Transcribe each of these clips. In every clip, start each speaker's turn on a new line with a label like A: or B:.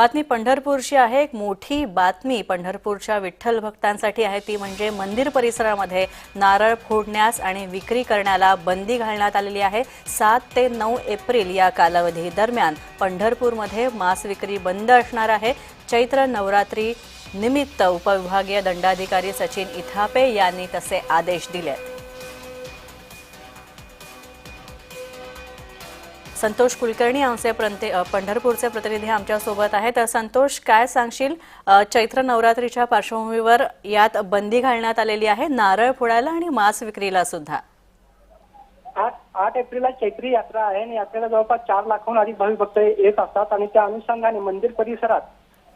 A: बातमी पंढरपूरची आहे. एक मोठी बातमी पंढरपूरच्या विठ्ठल भक्तांसाठी आहे. ती म्हणजे मंदिर परिसरामध्ये नारळ फोडण्यास आणि विक्री करण्याला बंदी घालण्यात आलेली आहे. सात ते नऊ एप्रिल या कालावधी दरम्यान पंढरपूरमध्ये मांस विक्री बंद असणार आहे. चैत्र नवरात्री निमित्त उपविभागीय दंडाधिकारी सचिन इथापे यांनी तसे आदेश दिले संतोष कुलकर्णी आमचे पंढरपूरचे प्रतिनिधी आमच्यासोबत आहेत. तर संतोष काय सांगशील? चैत्र नवरात्रीच्या पार्श्वभूमीवर यात बंदी घालण्यात आलेली आहे नारळ फोडायला आणि मांस विक्रीला सुद्धा.
B: आठ आठ एप्रिलला चैत्री यात्रा आहे आणि यात्रेला जवळपास चार लाखाहून अधिक भाविक भक्त येत असतात आणि त्या अनुषंगाने मंदिर परिसरात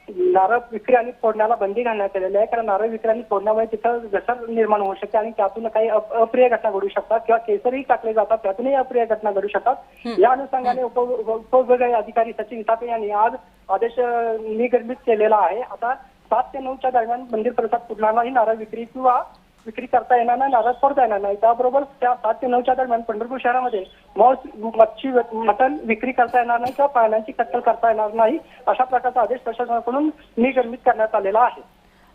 B: नारळ विक्री आणि फोडण्याला बंदी घालण्यात आलेली आहे. कारण नारळ विक्री आणि फोडण्यामुळे तिथं घसर निर्माण होऊ शकते आणि त्यातून काही अप- अप्रिय घटना घडू शकतात किंवा केसरही टाकले जातात त्यातूनही अप्रिय घटना घडू शकतात. या अनुषंगाने उप उपविभागीय अधिकारी सचिन इथापे यांनी आज आदेश निगर्भित केलेला आहे. आता सात ते नऊच्या दरम्यान मंदिर परिसरात कुठलाही नारळ विक्री किंवा विक्री करता येणार नाही नारळ फोडता येणार नाही. त्याबरोबर त्या सात ते नऊच्या दरम्यान पंढरपूर शहरामध्ये मांस मच्छी मटण विक्री करता येणार नाही किंवा पाण्याची कत्तल करता येणार नाही अशा प्रकारचा आदेश प्रशासनाकडून निर्गमित करण्यात आलेला आहे.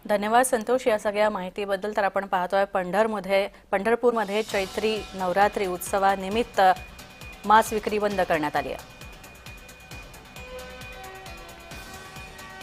A: धन्यवाद संतोष या सगळ्या माहितीबद्दल. तर आपण पाहतोय पंढरमध्ये पंढरपूरमध्ये चैत्री नवरात्री उत्सवानिमित्त मांस विक्री बंद करण्यात आली आहे.